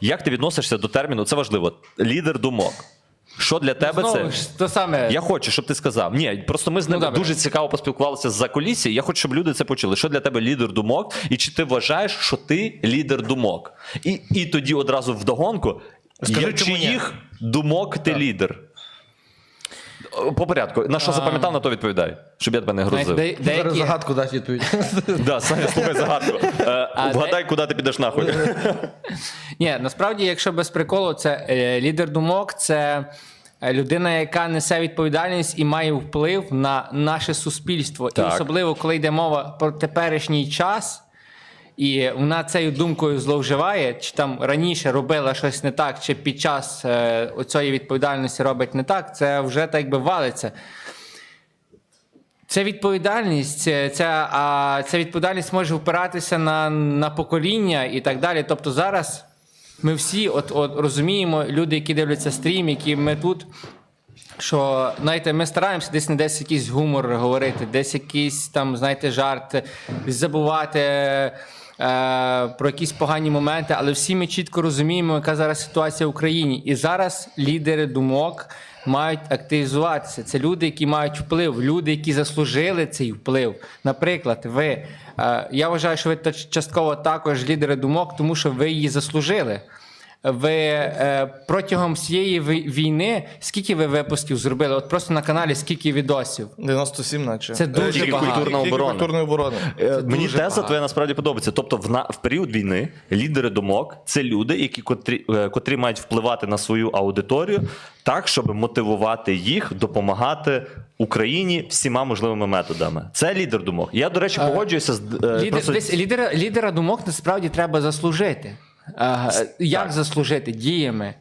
Як ти відносишся до терміну? Це важливо. Лідер думок. Що для тебе Знову це? ж то саме. Я хочу, щоб ти сказав. Ні, просто ми з ними Ну, добре. дуже цікаво поспілкувалися з-за колісі. Я хочу, щоб люди це почули. Що для тебе лідер думок, і чи ти вважаєш, що ти лідер думок? І, і тоді одразу вдогонку, Скажи, є, чому ні? чиїх думок ти лідер? По порядку. На що запам'ятав, на то відповідай, щоб я тебе не грузив. де- Зараз деякі, загадку дасть відповідь. Да, Саня, слухай загадку. Е, Вгадай, куди ти підеш нахуй. Ні, насправді, якщо без приколу, це е, лідер думок, це е, людина, яка несе відповідальність і має вплив на наше суспільство. Так. І особливо, коли йде мова про теперішній час, і вона цією думкою зловживає, чи там раніше робила щось не так, чи під час е, оцієї відповідальності робить не так, це вже так би валиться. Це відповідальність, це, ця, а ця відповідальність може впиратися на, на покоління і так далі. Тобто зараз ми всі от, от розуміємо, люди, які дивляться стрім, які ми тут. Що знаєте, ми стараємося десь не десь якийсь гумор говорити, десь якийсь там, знаєте, жарт, забувати е, про якісь погані моменти, але всі ми чітко розуміємо, яка зараз ситуація в Україні. І зараз лідери думок мають активізуватися. Це люди, які мають вплив, люди, які заслужили цей вплив. Наприклад, ви. Е, я вважаю, що ви частково також лідери думок, тому що ви її заслужили. Ви е, протягом всієї ви- війни скільки ви випусків зробили? От просто на каналі скільки відосів? 97 наче. Це дуже тільки багато. культурна Тільки оборона. культурної оборони. Е, Мені дуже теза багато. твоя насправді подобається. Тобто, в, на, в період війни лідери думок це люди, які котрі, е, котрі мають впливати на свою аудиторію так, щоб мотивувати їх допомагати Україні всіма можливими методами. Це лідер думок. Я, до речі, погоджуюся з е, Лідер, просто- десь, лідера, лідера думок насправді треба заслужити. Як заслужити? Діями.